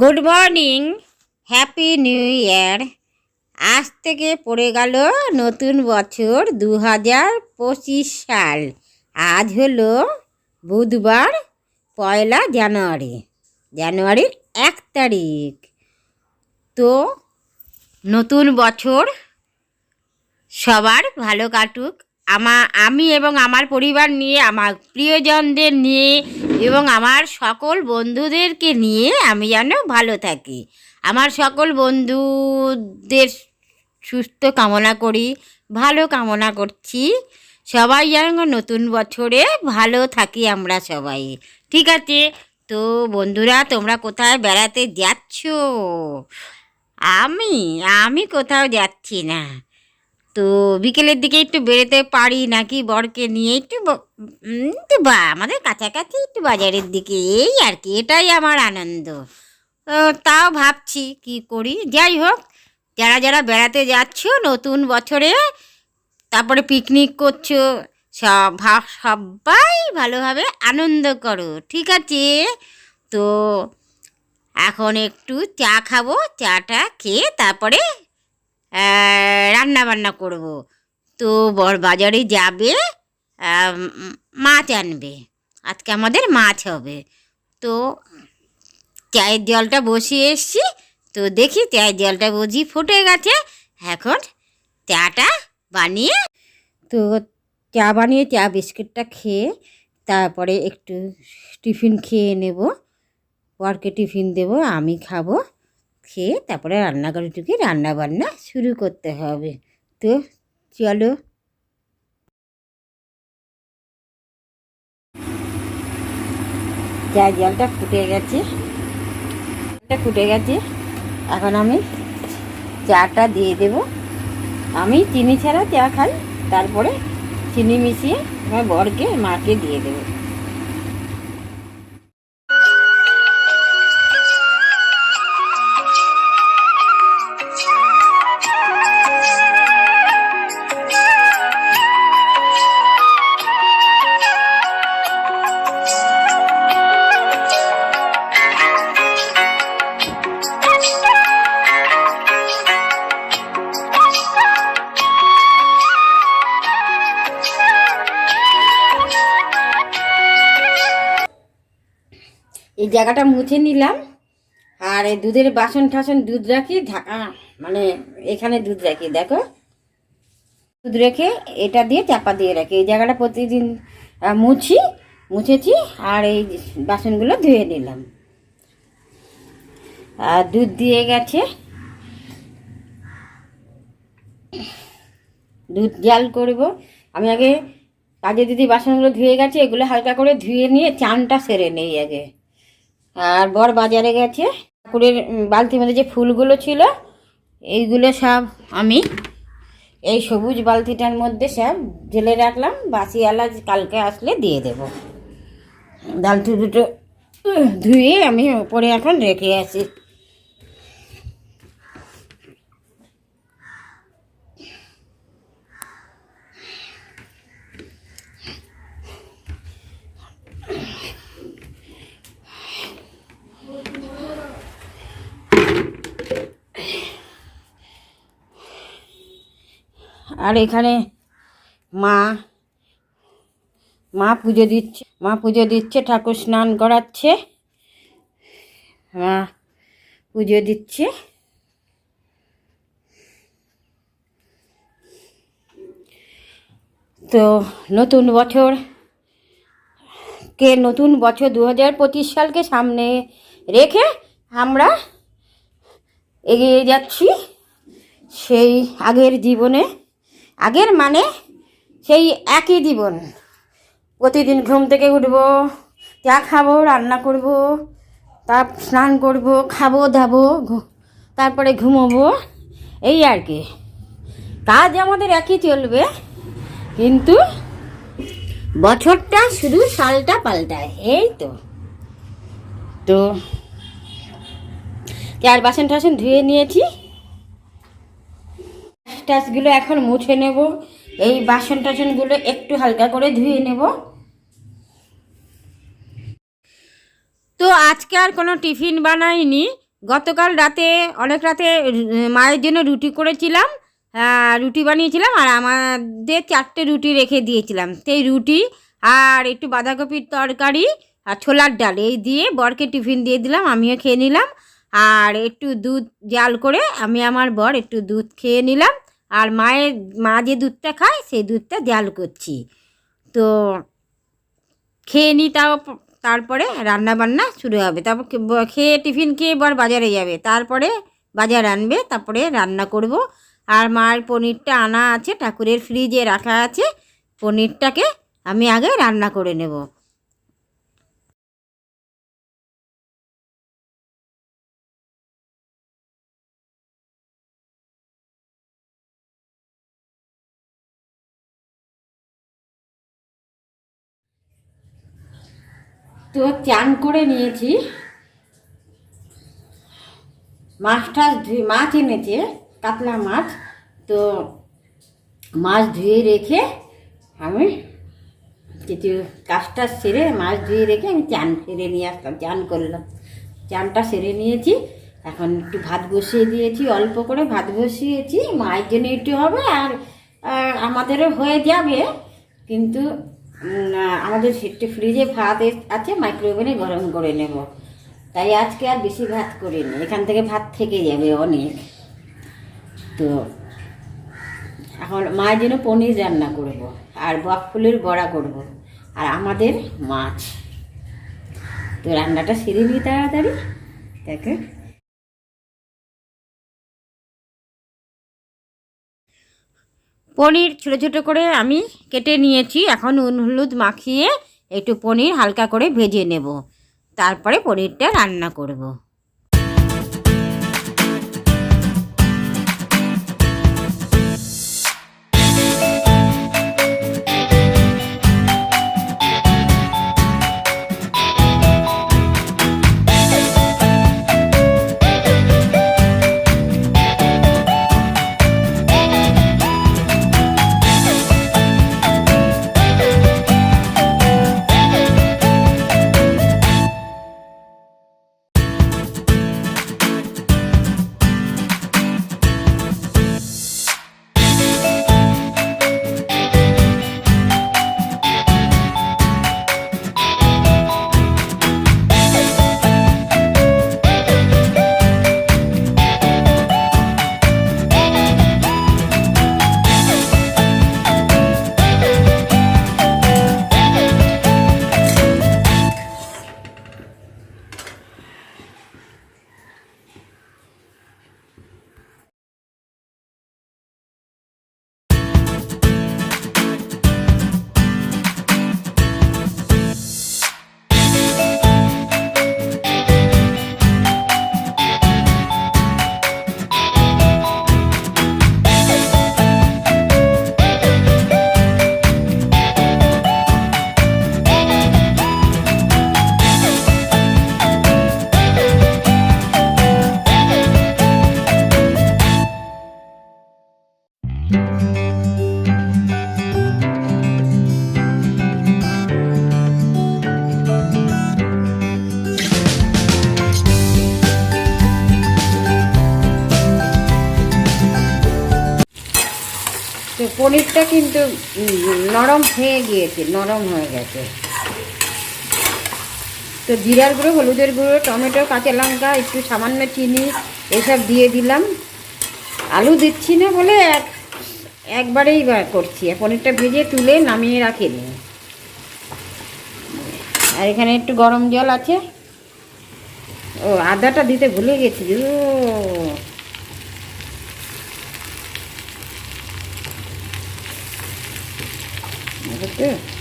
Good morning, happy new year. আজ থেকে পড়ে গেল নতুন বছর দু হাজার পঁচিশ সাল। আজ হলো বুধবার, পয়লা জানুয়ারি, জানুয়ারির এক তারিখ। তো নতুন বছর সবার ভালো কাটুক আমা, আমি এবং আমার পরিবার নিয়ে, আমার প্রিয়জনদের নিয়ে এবং আমার সকল বন্ধুদেরকে নিয়ে আমি যেন ভালো থাকি। আমার সকল বন্ধুদের সুস্থ কামনা করি, ভালো কামনা করছি। সবাই যেন নতুন বছরে ভালো থাকি আমরা সবাই। ঠিক আছে? তো বন্ধুরা, তোমরা কোথায় বেড়াতে যাচ্ছ? আমি আমি কোথাও যাচ্ছি না। তো বিকেলের দিকে একটু বেরোতে পারি নাকি বরকে নিয়ে একটু একটু বা, আমাদের কাছাকাছি একটু বাজারের দিকে, এই আর কি, এটাই আমার আনন্দ। তো তাও ভাবছি কি করি, যাই হোক, যারা যারা বেড়াতে যাচ্ছ নতুন বছরে, তারপরে পিকনিক করছ, সব সবাই ভালোভাবে আনন্দ করো, ঠিক আছে? তো এখন একটু চা খাব, চাটা খেয়ে তারপরে রান্না বান্না করব। তো বর বাজারে যাবে মাছ আনবে। আজকে আমাদের মাছ হবে। তো চায়ের জলটা বসিয়ে এসছি। তো দেখি চায়ের জলটা বুঝি ফুটে গেছে। এখন চাটা বানিয়ে, তো চা বানিয়ে চা বিস্কিটটা খেয়ে তারপরে একটু টিফিন খেয়ে নেব। বরকে টিফিন দেব, আমি খাব। খেয়ে তারপরে রান্নাঘরে ঢুকে রান্না বান্না শুরু করতে হবে। তো চলো। যা জলটা ফুটে গেছে। জলটা ফুটে গেছে। এখন আমি চাটা দিয়ে দেব। আমি চিনি ছাড়া চা খাই, তারপরে চিনি মিশিয়ে আমার বরকে মাকে দিয়ে দেবো। জায়গাটা মুছে নিলাম। আর এই দুধের বাসন ঠাসন দুধ রাখি, ঢাকা মানে এখানে দুধ রাখি, দেখো। দুধ রেখে এটা দিয়ে চাপা দিয়ে রাখি। এই জায়গাটা প্রতিদিন মুছি, মুছেছি, আর এই বাসনগুলো ধুয়ে নিলাম। আর দুধ দিয়ে গেছে। দুধ জাল করব। আমি আগে কাজে দিদি বাসনগুলো ধুয়ে গেছে, এগুলো হালকা করে ধুয়ে নিয়ে চানটা সেরে নেই আগে। আর বর বাজারে গেছে। ঠাকুরের বালতির মধ্যে যে ফুলগুলো ছিল, এইগুলো সব আমি এই সবুজ বালতিটার মধ্যে সব জেলে রাখলাম। বাসি এলাচ কালকে আসলে দিয়ে দেব। বালতি দুটো ধুয়ে আমি ওপরে এখন রেখে আছি। আর এখানে মা মা পুজো দিচ্ছে, মা পুজো দিচ্ছে, ঠাকুর স্নান করাচ্ছে, মা পুজো দিচ্ছে। তো নতুন বছর কে নতুন বছর দু হাজার পঁচিশ সালকে সামনে রেখে আমরা এগিয়ে যাচ্ছি সেই আগের জীবনে। আগের মানে সেই একই জীবন। প্রতিদিন ঘুম থেকে উঠবো, চা খাব, রান্না করব তার স্নান করব, খাব, দাবো তারপরে ঘুমোবো, এই আর কি। কাজ আমাদের একই চলবে, কিন্তু বছরটা শুধু সালটা পাল্টায়, এই তো। তো চার বাসন টাসন ধুয়ে নিয়েছি? টাসগুলো এখন মুছে নেব। এই বাসন টাসনগুলো একটু হালকা করে ধুয়ে নেব। তো আজকে আর কোনো টিফিন বানাইনি। গতকাল রাতে, অনেক রাতে মায়ের জন্য রুটি করেছিলাম রুটি বানিয়েছিলাম, আর আমাদের চারটে রুটি রেখে দিয়েছিলাম। সেই রুটি আর একটু বাঁধাকপির তরকারি আর ছোলার ডাল, এই দিয়ে বরকে টিফিন দিয়ে দিলাম, আমিও খেয়ে নিলাম। আর একটু দুধ জাল করে আমি আমার বর একটু দুধ খেয়ে নিলাম। আর মায়ের মা যে দুধটা খায়, সেই দুধটা জাল করছি। তো খেয়ে নিই তাও তারপরে রান্না বান্না শুরু হবে। তারপর খেয়ে টিফিন খেয়ে বর বাজারে যাবে। তারপরে বাজার আনবে, তারপরে রান্না করব। আর মার পনিরটা আনা আছে, ঠাকুরের ফ্রিজে রাখা আছে। পনিরটাকে আমি আগে রান্না করে নেব। তো চান করে নিয়েছি। মাছটা ধুয়ে, মাছ এনেছে, কাতলা মাছ। তো মাছ ধুয়ে রেখে আমি কিছু কাজটা সেরে মাছ ধুয়ে রেখে আমি চান সেরে নিয়ে আসলাম, চান করলাম। চানটা সেরে নিয়েছি। এখন একটু ভাত বসিয়ে দিয়েছি, অল্প করে ভাত বসিয়েছি। মায়ের জন্য একটু হবে আর আমাদেরও হয়ে যাবে। কিন্তু আমাদের ফ্রিজে ভাত আছে মাইক্রোওভেনে গরম করে নেব। তাই আজকে আর বেশি ভাত করিনি, এখান থেকে ভাত থেকে যাবে অনেক। তো এখন মায়ের জন্য পনির রান্না করব, আর বক ফুলের বড়া করব, আর আমাদের মাছ। তো রান্নাটা সেরে নিই তাড়াতাড়ি, দেখে। পনির ছোটো ছোটো করে আমি কেটে নিয়েছি। এখন নুন, হলুদ মাখিয়ে একটু পনির হালকা করে ভেজে নেব। তারপরে পনিরটা রান্না করব। পনিরটা কিন্তু নরম হয়ে গিয়েছে, নরম হয়ে গেছে। তো জিরার গুঁড়ো, হলুদের গুঁড়ো, টমেটো, কাঁচা লঙ্কা, একটু সামান্য চিনি, এসব দিয়ে দিলাম। আলু দিচ্ছি না বলে এক, একবারেই করছি। পনিরটা ভেজে তুলে নামিয়ে রাখে নি আর এখানে একটু গরম জল আছে। ও, আদাটা দিতে ভুলে গেছি। ও right there.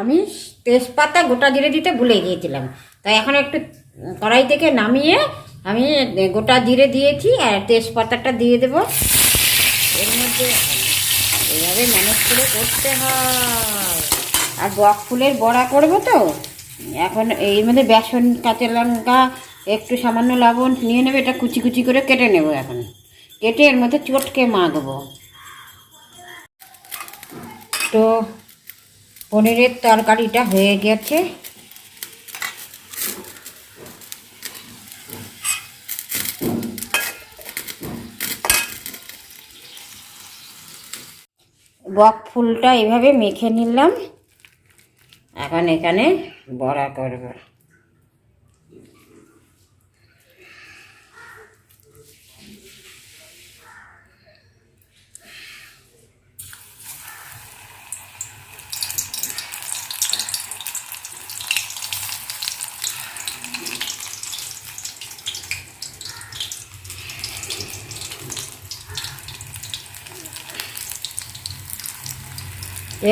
আমি তেজপাতা গোটা জিরে দিতে ভুলে গিয়েছিলাম। তাই এখন একটু কড়াই থেকে নামিয়ে আমি গোটা জিরে দিয়েছি আর তেজপাতাটা দিয়ে দেবো। এর মধ্যে এইভাবে ম্যানেজ করে করতে হয়। আর বক ফুলের বড়া করব তো? এখন এর মধ্যে বেসন, কাঁচা লঙ্কা, একটু সামান্য লবণ নিয়ে নেবে, এটা কুচি কুচি করে কেটে নেব এখন। কেটে এর মধ্যে চটকে মাখবো। তো পনিরের তরকারিটা হয়ে গেছে। বক ফুলটা এভাবে মেখে নিলাম। এখন এখানে বড়া করব।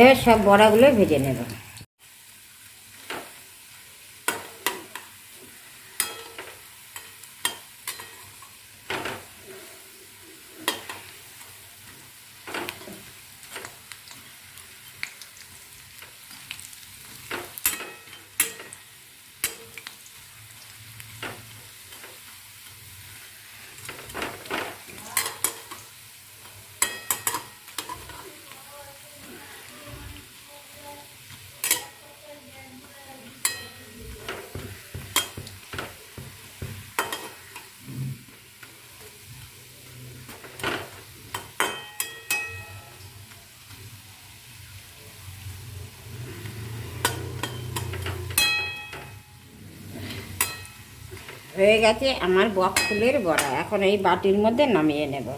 এবার সব বড়াগুলো ভেজে নেব। হয়ে গেছে আমার বক ফুলের বড়া। এখন এই বাটির মধ্যে নামিয়ে নেব।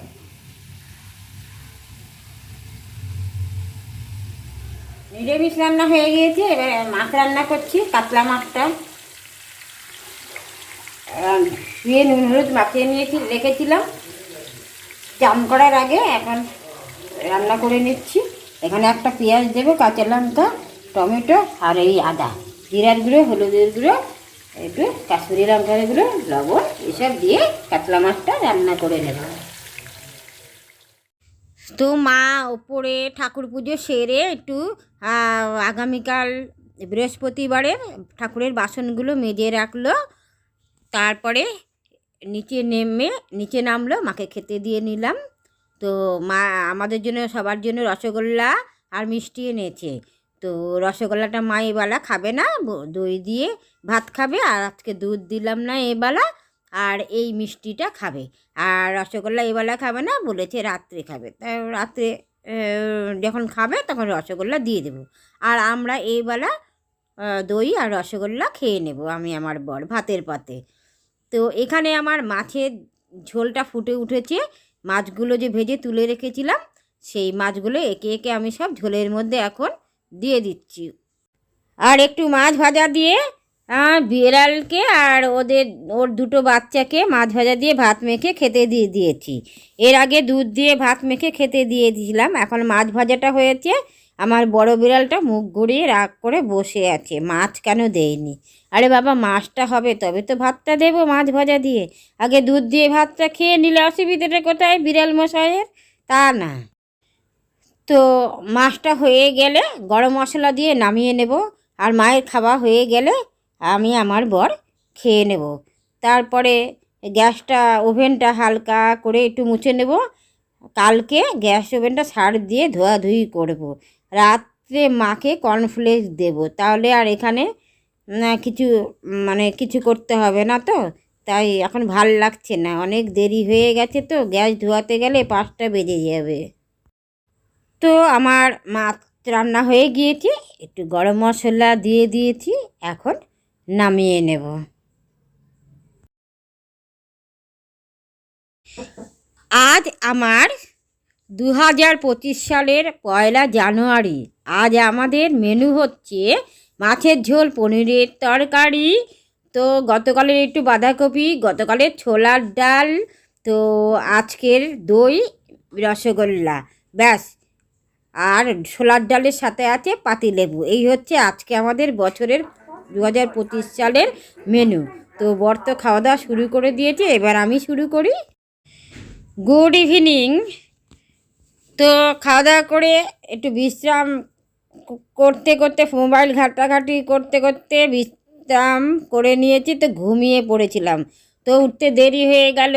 নিরামিষ রান্না হয়ে গিয়েছে, এবার মাছ রান্না করছি, কাতলা মাছটা। শুয়ে নুন, হলুদ মাখিয়ে নিয়েছি, রেখেছিলাম। চান করার আগে এখন রান্না করে নিচ্ছি। এখানে একটা পেঁয়াজ দেবো, কাঁচা লঙ্কা, টমেটো আর এই আদা। জিরার গুঁড়ো, হলুদের গুঁড়ো একটু কাশ্মীরি লঙ্কার গুঁড়ো, লবণ এসব দিয়ে কাতলা মাছটা রান্না করে নেব। তো মা ওপরে ঠাকুর পুজো সেরে একটু আগামীকাল বৃহস্পতিবারে ঠাকুরের বাসনগুলো মেজে রাখল, তারপরে নিচে নেমে, নিচে নামলো, মাকে খেতে দিয়ে নিলাম। তো মা, আমাদের জন্য, সবার জন্য রসগোল্লা আর মিষ্টি এনেছে। তো রসগোল্লাটা মা এবেলা খাবে না দই দিয়ে ভাত খাবে, আর আজকে দুধ দিলাম না এবেলা, আর এই মিষ্টিটা খাবে। আর রসগোল্লা এবেলা খাবে না, বলেছে রাত্রে খাবে। তা রাত্রে যখন খাবে তখন রসগোল্লা দিয়ে দেবো। আর আমরা এইবেলা দই আর রসগোল্লা খেয়ে নেব, আমি আমার বর, ভাতের পাতে। তো এখানে আমার মাছের ঝোলটা ফুটে উঠেছে। মাছগুলো যে ভেজে তুলে রেখেছিলাম, সেই মাছগুলো একে একে আমি সব ঝোলের মধ্যে এখন দিয়ে দিচ্ছি। আর একটু মাছ ভাজা দিয়ে আহ, বিড়ালকে আর ওদের ওর দুটো বাচ্চাকে মাছ ভাজা দিয়ে ভাত মেখে খেতে দিয়ে দিয়েছি। এর আগে দুধ দিয়ে ভাত মেখে খেতে দিয়ে দিয়েছিলাম। এখন মাছ ভাজাটা হয়েছে। আমার বড় বিড়ালটা মুখ ঘুরিয়ে রাগ করে বসে আছে। মাছ কেন দেয়নি? আরে বাবা মাছটা হবে তবে তো ভাতটা দেবো মাছ ভাজা দিয়ে। আগে দুধ দিয়ে ভাতটা খেয়ে নিলে অসুবিধাটা কোথায় বিড়াল মশাইয়ের? তা না। তো মাছটা হয়ে গেলে গরম মশলা দিয়ে নামিয়ে নেব আর মায়ের খাওয়া হয়ে গেলে আমি আমার বর খেয়ে নেব। তারপরে গ্যাসটা, ওভেনটা হালকা করে একটু মুছে নেব। কালকে গ্যাস ওভেনটা সার দিয়ে ধোয়াধুয়ি করব। রাত্রে মাকে কর্নফ্লেক্স দেবো। তাহলে আর এখানে কিছু মানে কিছু করতে হবে না তো? তাই এখন ভালো লাগছে না। অনেক দেরি হয়ে গেছে তো। গ্যাস ধোয়াতে গেলে পাঁচটা বেজে যাবে। তো আমার মাছ রান্না হয়ে গিয়েছে, একটু গরম মশলা দিয়ে দিয়েছি, এখন নামিয়ে নেব। আজ আমার দু হাজার পঁচিশ সালের পয়লা জানুয়ারি, আজ আমাদের মেনু হচ্ছে মাছের ঝোল, পনিরের তরকারি। তো গতকালের একটু বাঁধাকপি, গতকালের ছোলার ডাল, তো আজকের দই, রসগোল্লা, ব্যাস। আর ছোলার ডালের সাথে আছে পাতিলেবু এই হচ্ছে আজকে আমাদের বছরের দু হাজার পঁচিশ সালের মেনু তো বর তো খাওয়া দাওয়া শুরু করে দিয়েছে, এবার আমি শুরু করি। গুড ইভিনিং তো খাওয়া দাওয়া করে একটু বিশ্রাম করতে করতে মোবাইল ঘাটাঘাটি করতে করতে বিশ্রাম করে নিয়েছি, তো ঘুমিয়ে পড়েছিলাম। তো উঠতে দেরি হয়ে গেল।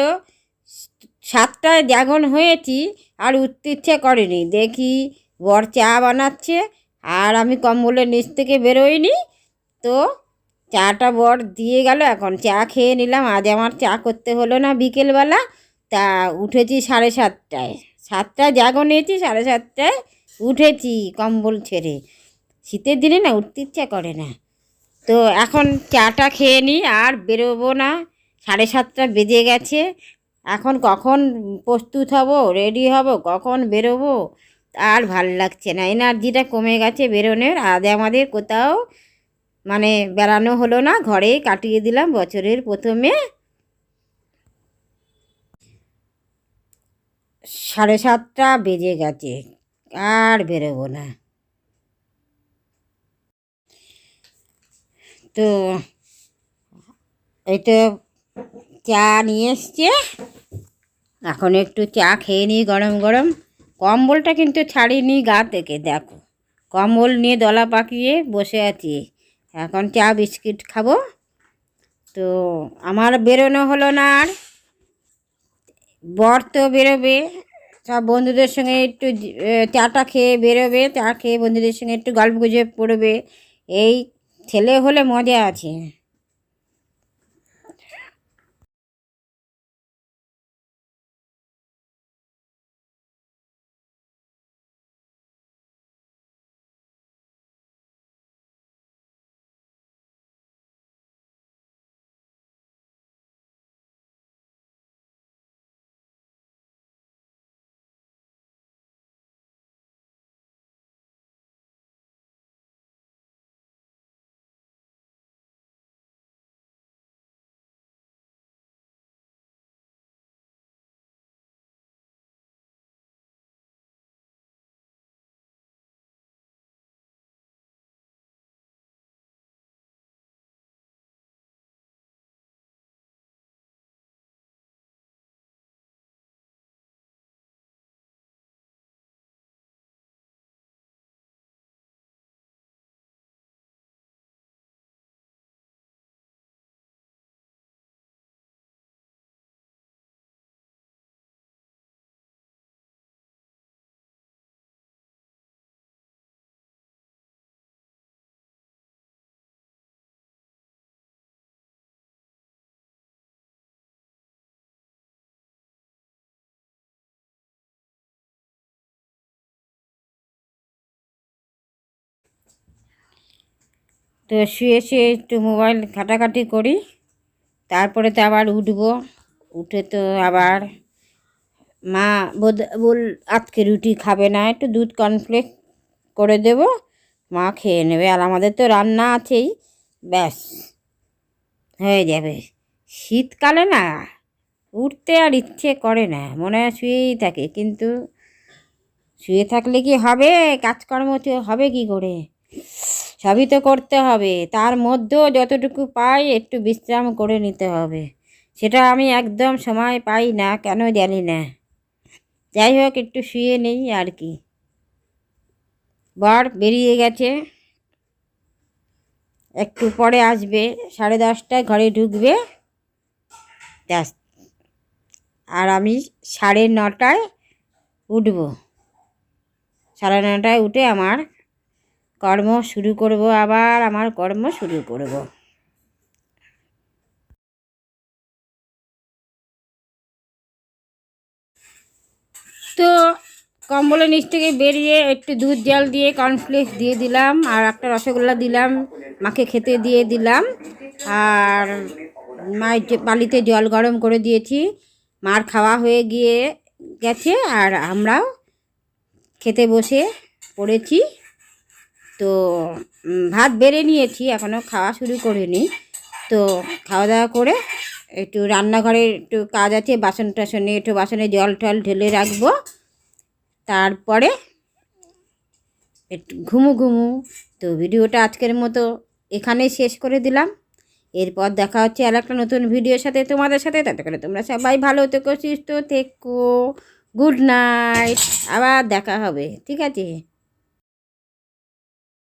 সাতটায় জাগন হয়েছি, আর উঠতে ইচ্ছে করেনি। দেখি বর চা বানাচ্ছে, আর আমি কম্বলের নিচ থেকে বেরোইনি। তো চাটা বর দিয়ে গেল, এখন চা খেয়ে নিলাম। আজ আমার চা করতে হলো না বিকেলবেলা। তা উঠেছি সাড়ে সাতটায়। সাতটায় জাগো নিয়েছি, সাড়ে সাতটায় উঠেছি কম্বল ছেড়ে। শীতের দিনে না উঠতে ইচ্ছা করে না। তো এখন চাটা খেয়ে নিই আর বেরোবো না। সাড়ে সাতটা বেজে গেছে। এখন কখন প্রস্তুত হব, রেডি হব, কখন বেরোবো? আর ভালো লাগছে না। এনার্জিটা কমে গেছে বেরোনোর। আজ আমাদের কোথাও মানে বেড়ানো হলো না। ঘরেই কাটিয়ে দিলাম বছরের প্রথমে। সাড়ে সাতটা বেজে গেছে। আর বেরোবো না। তো এই তো চা নিয়ে এসছে। এখন একটু চা খেয়ে নিই গরম গরম। কম্বলটা কিন্তু ছাড়িনি গা থেকে, দেখো। কম্বল নিয়ে দলা পাকিয়ে বসে আছি। এখন চা, বিস্কিট খাব। তো আমার বেরোনো হলো না আর। বর তো বেরোবে। সব বন্ধুদের সঙ্গে একটু চাটা খেয়ে বেরোবে। চা খেয়ে বন্ধুদের সঙ্গে একটু গল্প গুজব পড়বে। এই ছেলে হলে মজা আছে। তো শুয়ে শুয়ে একটু মোবাইল ঘাটাঘাটি করি, তারপরে তো আবার উঠবো। উঠে তো আবার মা বোধ, বল আজকে রুটি খাবে না, একটু দুধ কর্নফ্লেক্স করে দেবো, মা খেয়ে নেবে। আর আমাদের তো রান্না আছেই, ব্যাস, হয়ে যাবে। শীতকালে না, উঠতে আর ইচ্ছে করে না, মনে হয় শুয়েই থাকে। কিন্তু শুয়ে থাকলে কি হবে? কাজকর্ম হবে কি করে? সবই তো করতে হবে। তার মধ্যেও যতটুকু পাই একটু বিশ্রাম করে নিতে হবে। সেটা আমি একদম সময় পাই না, কেন জানি না। যাই হোক, একটু শুয়ে নেই আর কি। বর বেরিয়ে গেছে। একটু পরে আসবে, সাড়ে দশটায় ঘরে ঢুকবে। আর আমি সাড়ে নটায় উঠব। সাড়ে নটায় উঠে আমার কর্ম শুরু করব আবার, আমার কর্ম শুরু করব। তো কম্বলের নিচ থেকে বেরিয়ে একটু দুধ জল দিয়ে কর্নফ্লেক্স দিয়ে দিলাম, আর একটা রসগোল্লা দিলাম, মাকে খেতে দিয়ে দিলাম, আর মায়ের বালিতে জল গরম করে দিয়েছি। মার খাওয়া হয়ে গিয়ে গেছে, আর আমরাও খেতে বসে পড়েছি। তো ভাত বেড়ে নিয়েছি এখনও খাওয়া শুরু করিনি। তো খাওয়া দাওয়া করে একটু রান্নাঘরে একটু কাজ আছে, বাসন টাসনে একটু বাসনে জল টল ঢেলে রাখব। তারপরে একটু ঘুমু ঘুমু। তো ভিডিওটা আজকের মতো এখানেই শেষ করে দিলাম। এরপর দেখা হচ্ছে আর একটা নতুন ভিডিওর সাথে তোমাদের সাথে। তাতে করে তোমরা সবাই ভালো থেকো, সুস্থ থেকো, গুড নাইট। আবার দেখা হবে, ঠিক আছে?